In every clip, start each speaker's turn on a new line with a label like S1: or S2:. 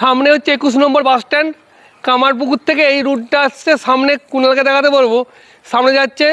S1: সামনে হচ্ছে একুশ নম্বর বাস স্ট্যান্ড। কামারপুকুর থেকে এই রুটটা আসছে, সামনে কুণালকে দেখাতে বলব। সামনে যাচ্ছে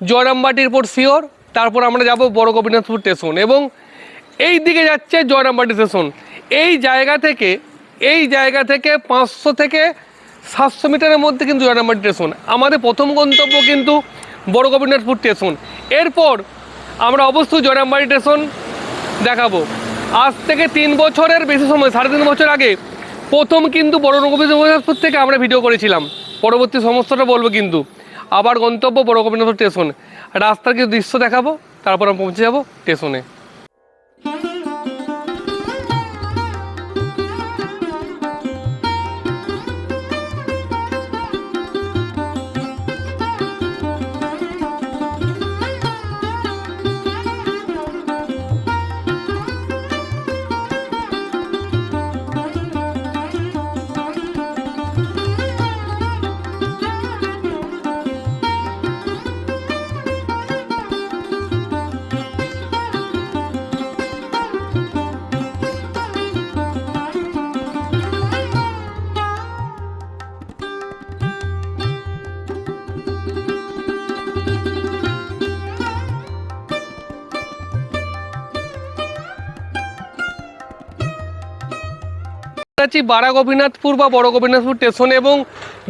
S1: জয়রামবাটির পর শিওর তারপর আমরা যাব বড় গোপীনাথপুর স্টেশন এবং এই দিকে যাচ্ছে জয়রামবাটি স্টেশন। এই জায়গা থেকে, এই জায়গা থেকে পাঁচশো থেকে সাতশো মিটারের মধ্যে কিন্তু জয়রামবাটি স্টেশন। আমাদের প্রথম গন্তব্য কিন্তু বড় গোপীনাথপুর স্টেশন। এরপর আমরা অবশ্যই জয়রামবাটি স্টেশন দেখাবো। আজ থেকে তিন বছরের বেশি সময়, সাড়ে তিন বছর আগে প্রথম কিন্তু বড় গোপীনাথপুর থেকে আমরা ভিডিও করেছিলাম। পরবর্তী সমস্তটা বলব কিন্তু। আবার গন্তব্য বড় গোপীনাথপুর স্টেশন রাস্তার কিছু দৃশ্য দেখাবো, তারপর আমরা পৌঁছে যাব স্টেশনে আছি বারা গোপীনাথপুর বা বড় গোপীনাথপুর স্টেশন এবং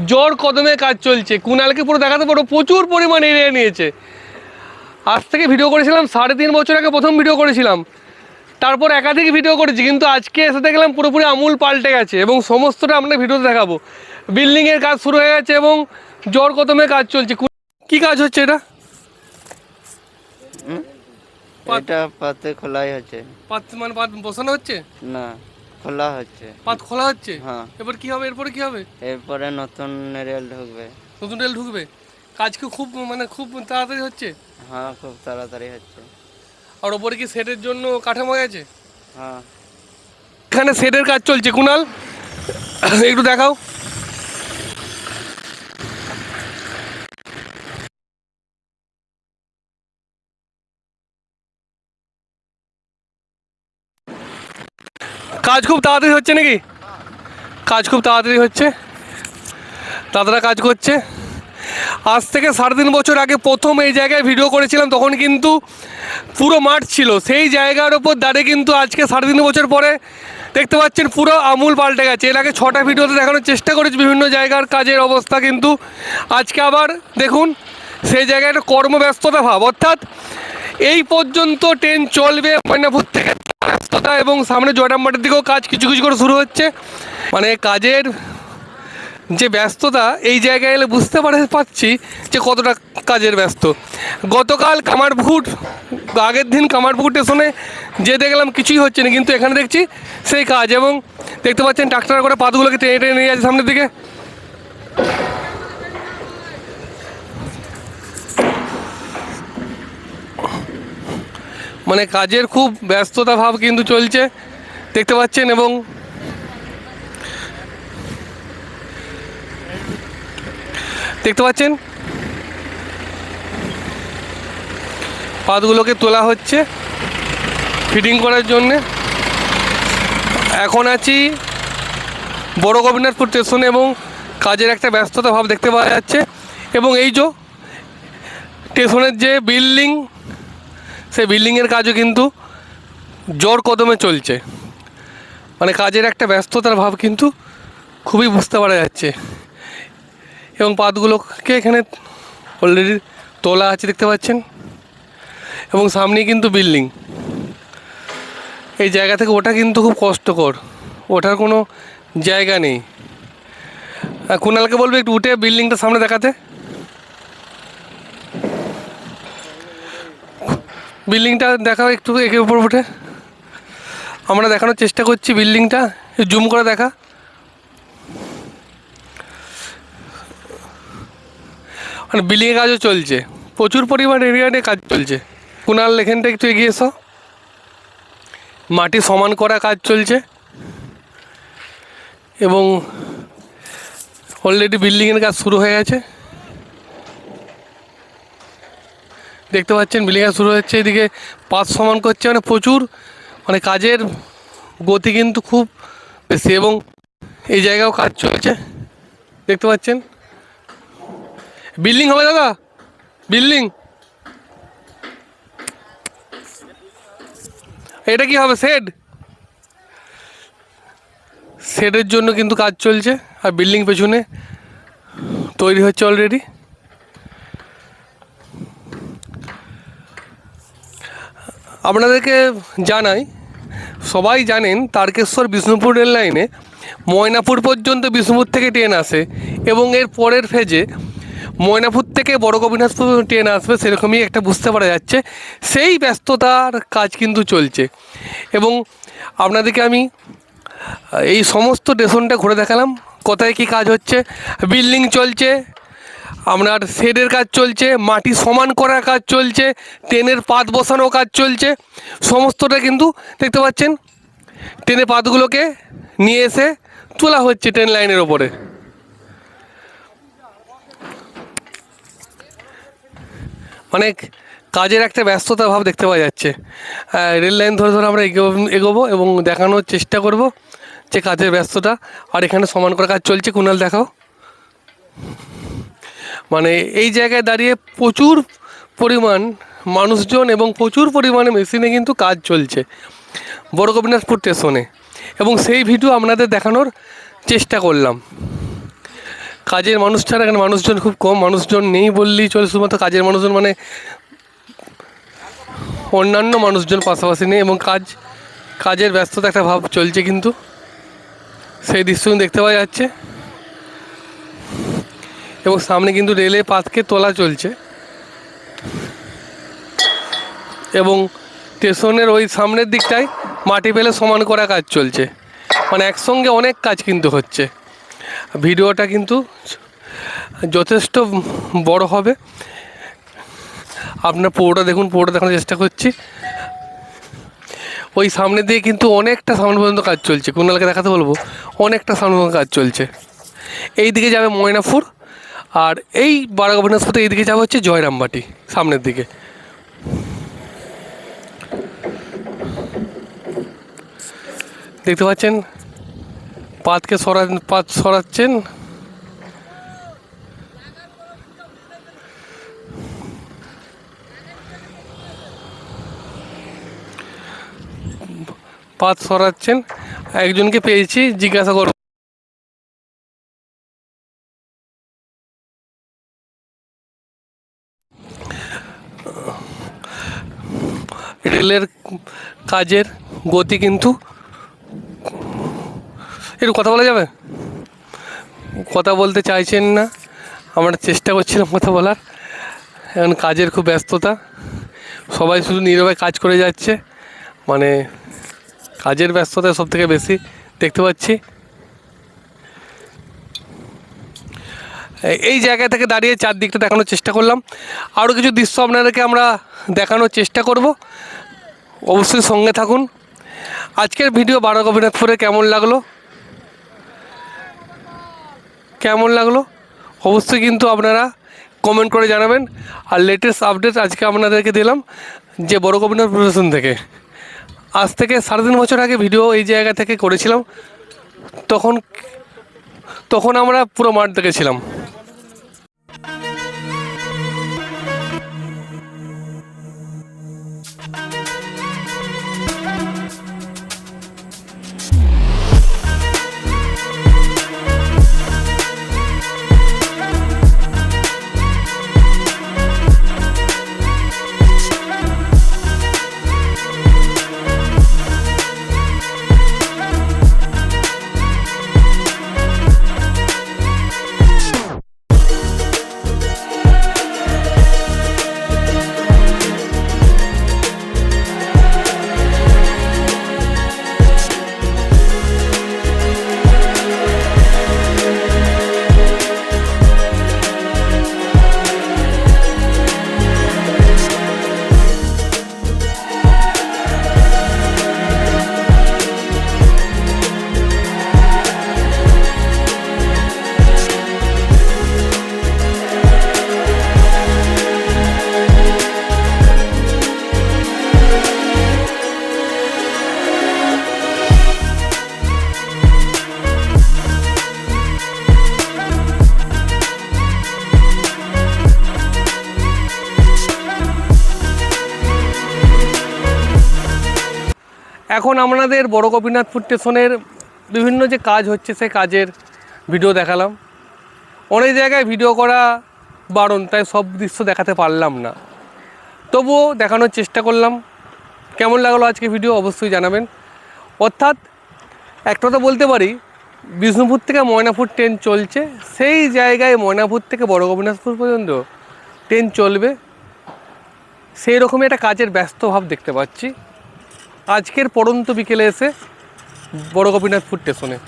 S1: জোর কদমে কাজ চলছে। কুণালকে পুরো দেখাতে পারো প্রচুর পরিমাণ এরিয়া নিয়েছে। আজ থেকে ভিডিও করেছিলাম সাড়ে তিন বছর আগে প্রথম ভিডিও করেছিলাম। তারপর একাধিক ভিডিও করেছি কিন্তু আজকে এসে দেখলাম পুরোপুরি আমূল পাল্টে গেছে এবং সমস্তটা আমরা ভিডিওতে দেখাবো। বিল্ডিংয়ের কাজ শুরু হয়ে গেছে এবং জোর কদমে কাজ চলছে। কু- কাজ হচ্ছে এটা?
S2: এটা পাতে খোলাই হচ্ছে।
S1: পাত মানে পাত বসানো হচ্ছে?
S2: না। খোলা হচ্ছে।
S1: পাত খোলা হচ্ছে?
S2: হ্যাঁ।
S1: এবার কি হবে? এরপরে কি হবে?
S2: এরপরে নতুন রেল ঢুকবে।
S1: নতুন রেল ঢুকবে? কাজ কি খুব মানে খুব তাড়াতাড়ি হচ্ছে?
S2: হ্যাঁ খুব তাড়াতাড়ি হচ্ছে।
S1: আর ওপরে কি সেটের জন্য কাঠামো গেছে
S2: হ্যাঁ।
S1: এখানে সেটের কাজ চলছে। কুনাল একটু দেখাও। কাজ খুব তাড়াতাড়ি হচ্ছে নাকি? কাজ খুব তাড়াতাড়ি হচ্ছে। দাদারা কাজ করছে। আজ থেকে সাড়ে তিন বছর আগে প্রথম এই জায়গায় ভিডিও করেছিলাম, তখন কিন্তু পুরো মাঠ ছিল। সেই জায়গার ওপর দাঁড়িয়ে কিন্তু আজকে সাড়ে তিন বছর পরে দেখতে পাচ্ছেন পুরো আমূল পাল্টে গেছে। এর আগে ছটা ভিডিওতে দেখানোর চেষ্টা করেছি, বিভিন্ন জায়গার কাজের অবস্থা কিন্তু। আজকে আবার দেখুন, সেই জায়গায় একটা কর্মব্যস্ততা ভাব। অর্থাৎ এই পর্যন্ত ট্রেন চলবে ময়নাপুর থেকে ব্যস্ততা এবং সামনে জয়রামবাটির দিকেও কাজ কিছু কিছু করে শুরু হচ্ছে। মানে কাজের যে ব্যস্ততা, এই জায়গায় এলে বুঝতে পারে পাচ্ছি যে কতটা কাজের ব্যস্ত। গতকাল কামারপুকুর আগের দিন কামারপুকুর স্টেশনে যে দেখলাম কিছুই হচ্ছে না, কিন্তু এখানে দেখছি সেই কাজ এবং দেখতে পাচ্ছেন ট্রাক্টর করে পাতগুলোকে টেনে টেনে নিয়ে যাচ্ছে সামনের দিকে। মানে কাজের খুব ব্যস্ততা ভাব কিন্তু চলছে। দেখতে পাচ্ছেন এবং দেখতে পাচ্ছেন? পাতগুলোকে তোলা হচ্ছে ফিটিং করার জন্যে। এখন আছি বড় গোবিন্দপুর স্টেশনে এবং কাজের একটা ব্যস্ততা ভাব দেখতে পাওয়া যাচ্ছে। এবং এই যে স্টেশনের যে বিল্ডিং সেই বিল্ডিংয়ের কাজও কিন্তু জোর কদমে চলছে। মানে কাজের একটা ব্যস্ততার ভাব কিন্তু খুবই বুঝতে পারা যাচ্ছে। এবং পাতগুলোকে এখানে অলরেডি তোলা আছে দেখতে পাচ্ছেন। এবং সামনেই কিন্তু বিল্ডিং। এই জায়গা থেকে ওটা কিন্তু খুব কষ্টকর। ওঠার কোনো জায়গা নেই। আর কুণালকে বলবে, একটু উঠে বিল্ডিংটা সামনে দেখাতে। বিল্ডিংটা দেখাও একটু একের উপর উঠে। আমরা দেখানোর চেষ্টা করছি বিল্ডিংটা। জুম করে দেখা। মানে বিল্ডিংয়ের কাজও চলছে। প্রচুর পরিমাণ এরিয়া নিয়ে কাজ চলছে। কুনাল এখানটা একটু এগিয়ে এসো। মাটি সমান করা কাজ চলছে। এবং অলরেডি বিল্ডিংয়ের কাজ শুরু হয়ে গেছে। দেখতে পাচ্ছেন বিল্ডিং শুরু হচ্ছে, এদিকে পাত সমান করছে মানে প্রচুর মানে কাজের গতি কিন্তু খুব বেশি এবং এই জায়গাও কাজ চলছে। দেখতে পাচ্ছেন। বিল্ডিং হবে দাদা, বিল্ডিং। এটা কি হবে, শেড? শেডের জন্য কিন্তু কাজ চলছে, আর বিল্ডিং পেছনে তৈরি হচ্ছে অলরেডি আপনাদেরকে জানাই, সবাই জানেন তারকেশ্বর বিষ্ণুপুর রেল লাইনে ময়নাপুর পর্যন্ত বিষ্ণুপুর থেকে ট্রেন আসে এবং এর পরের ফেজে ময়নাপুর থেকে বড় গোপীনাথপুর ট্রেন আসবে সেরকমই একটা বুঝতে পারা যাচ্ছে। সেই ব্যস্ততার কাজ কিন্তু চলছে এবং আপনাদেরকে আমি, এই সমস্ত স্টেশনটা ঘুরে দেখালাম, কোথায় কি কাজ হচ্ছে বিল্ডিং চলছে আপনার শেডের কাজ চলছে, মাটি সমান করার কাজ চলছে ট্রেনের পাত বসানো কাজ চলছে। সমস্তটা কিন্তু দেখতে পাচ্ছেন ট্রেনের পাতগুলোকে নিয়ে এসে তোলা হচ্ছে ট্রেন লাইনের ওপরে। অনেক কাজের একটা ব্যস্ততা ভাব দেখতে পাওয়া যাচ্ছে। রেল লাইন ধরে ধরে আমরা এগো- এগোবো এবং দেখানোর চেষ্টা করব যে কাজের ব্যস্ততা আর এখানে সমান করা কাজ চলছে। কুনাল, দেখাও। মানে এই জায়গায় দাঁড়িয়ে প্রচুর পরিমাণ মানুষজন এবং প্রচুর পরিমাণে মেশিনে কিন্তু কাজ চলছে বড় গোপীনাথপুর স্টেশনে। এবং সেই ভিডিও আপনাদের দেখানোর চেষ্টা করলাম। কাজের মানুষ ছাড়া এখানে মানুষজন খুব কম, মানুষজন নেই বললেই চলে। শুধুমাত্র কাজের মানুষজন মানে অন্যান্য মানুষজন পাশাপাশি নেই এবং কাজ, কাজের ব্যস্ততা একটা ভাব চলছে কিন্তু। সেই দৃশ্য দেখতে পাওয়া যাচ্ছে। এবং সামনে কিন্তু রেলের পাতকে তোলা চলছে। এবং স্টেশনের ওই সামনের দিকটায় মাটি ফেলে সমান করা কাজ চলছে। মানে একসঙ্গে অনেক কাজ কিন্তু হচ্ছে। ভিডিওটা কিন্তু যথেষ্ট বড় হবে। আপনার পুরোটা দেখুন, পুরোটা দেখানোর চেষ্টা করছি। ওই সামনে দিয়ে কিন্তু অনেকটা সামনে পর্যন্ত কাজ চলছে। কুণালকে দেখাতে বলব, অনেকটা সামনে পর্যন্ত কাজ চলছে। এই দিকে যাবে ময়নাপুর। আর এই বারা গোবিনাথপুর এই দিকে যাবে হচ্ছে জয়রামবাটি, সামনের দিকে। দেখতে পাচ্ছেন, পাতকে সরা, পাত সরাচ্ছেন। পাত সরাচ্ছেন। একজনকে পেয়েছি, জিজ্ঞাসা করব। রেলের কাজের গতি কিন্তু একটু কথা বলা যাবে? কথা বলতে চাইছেন না, আমরা চেষ্টা করছিলাম কথা বলার। এখন কাজের খুব ব্যস্ততা, সবাই শুধু নীরবে কাজ করে যাচ্ছে। মানে কাজের ব্যস্ততা সব থেকে বেশি দেখতে পাচ্ছি। এই- জায়গা থেকে দাঁড়িয়ে চারদিকটা দেখানোর চেষ্টা করলাম। আরও কিছু দৃশ্য আপনাদেরকে আমরা দেখানোর চেষ্টা করব। অবশ্যই সঙ্গে থাকুন। আজকের ভিডিও বারো গোপীনাথপুরে কেমন লাগল? কেমন লাগল? অবশ্যই কিন্তু আপনারা কমেন্ট করে জানাবেন। আর লেটেস্ট আপডেট আজকে আপনাদেরকে দিলাম যে বড় গোপীনাথ প্রশাসন থেকে। আজ থেকে সাড়ে তিন বছর আগে ভিডিও এই জায়গা থেকে করেছিলাম। তখন তখন আমরা পুরো মাঠ দেখেছিলাম। এখন আপনাদের বড় গোপীনাথপুর স্টেশনের বিভিন্ন যে কাজ হচ্ছে, সেই কাজের ভিডিও দেখালাম। অনেক জায়গায় ভিডিও করা বারণ, তাই সব দৃশ্য দেখাতে পারলাম না। তবুও দেখানোর চেষ্টা করলাম। কেমন লাগল আজকে ভিডিও অবশ্যই জানাবেন। অর্থাৎ একটা তো বলতে পারি, বিষ্ণুপুর থেকে ময়নাপুর ট্রেন চলছে, সেই জায়গায় ময়নাপুর থেকে বড় গোপীনাথপুর পর্যন্ত ট্রেন চলবে। সেই রকমই একটা কাজের ব্যস্ত ভাব দেখতে পাচ্ছি। আজকের পড়ন্ত বিকেলে এসে বড় গোপীনাথপুর স্টেশনে